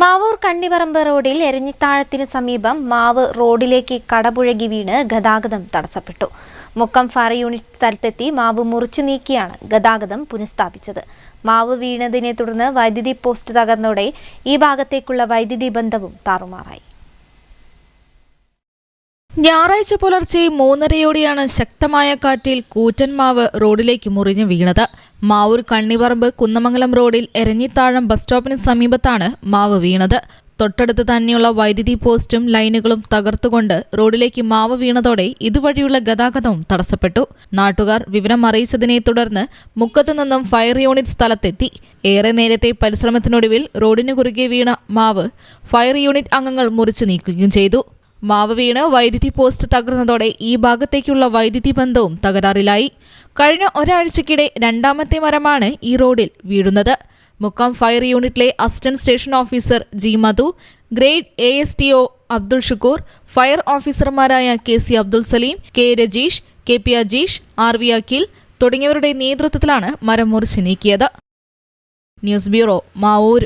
മാവൂർ കണ്ണിപറമ്പ് റോഡിൽ എരഞ്ഞിത്താഴത്തിന് സമീപം മാവ് റോഡിലേക്ക് കടപുഴകി വീണ് ഗതാഗതം തടസ്സപ്പെട്ടു. മുക്കം ഫയർ യൂണിറ്റ് സ്ഥലത്തെത്തി മാവ് മുറിച്ചു നീക്കിയാണ് ഗതാഗതം പുനഃസ്ഥാപിച്ചത്. മാവ് വീണതിനെ തുടർന്ന് വൈദ്യുതി പോസ്റ്റ് തകർന്നോടെ ഈ ഭാഗത്തേക്കുള്ള വൈദ്യുതി ബന്ധവും താറുമാറായി. ഞായറാഴ്ച പുലർച്ചെ മൂന്നരയോടെയാണ് ശക്തമായ കാറ്റിൽ കൂറ്റൻമാവ് റോഡിലേക്ക് മുറിഞ്ഞു വീണത്. മാവൂർ കണ്ണിപറമ്പ് കുന്നമംഗലം റോഡിൽ എരഞ്ഞിത്താഴം ബസ് സ്റ്റോപ്പിന് സമീപത്താണ് മാവ് വീണത്. തൊട്ടടുത്ത് തന്നെയുള്ള വൈദ്യുതി പോസ്റ്റും ലൈനുകളും തകർത്തുകൊണ്ട് റോഡിലേക്ക് മാവ് വീണതോടെ ഇതുവഴിയുള്ള ഗതാഗതവും തടസ്സപ്പെട്ടു. നാട്ടുകാർ വിവരം അറിയിച്ചതിനെ തുടർന്ന് മുക്കത്തു നിന്നും ഫയർ യൂണിറ്റ് സ്ഥലത്തെത്തി. ഏറെ നേരത്തെ പരിശ്രമത്തിനൊടുവിൽ റോഡിനു കുറുകെ വീണ മാവ് ഫയർ യൂണിറ്റ് അംഗങ്ങൾ മുറിച്ചു നീക്കുകയും ചെയ്തു. മാവ് വീണ് വൈദ്യുതി പോസ്റ്റ് തകർന്നതോടെ ഈ ഭാഗത്തേക്കുള്ള വൈദ്യുതി ബന്ധവും തകരാറിലായി. കഴിഞ്ഞ ഒരാഴ്ചക്കിടെ രണ്ടാമത്തെ മരമാണ് ഈ റോഡിൽ വീഴുന്നത്. മുക്കം ഫയർ യൂണിറ്റിലെ assistant station officer G Madhu grade A S T O Abdul Shukkur fire ഓഫീസർമാരായ K C Abdul Salim K Rajeesh K P Ajeesh R V Akhil തുടങ്ങിയവരുടെ നേതൃത്വത്തിലാണ് മരം മുറിച്ച് നീക്കിയത്. News bureau Mavoor.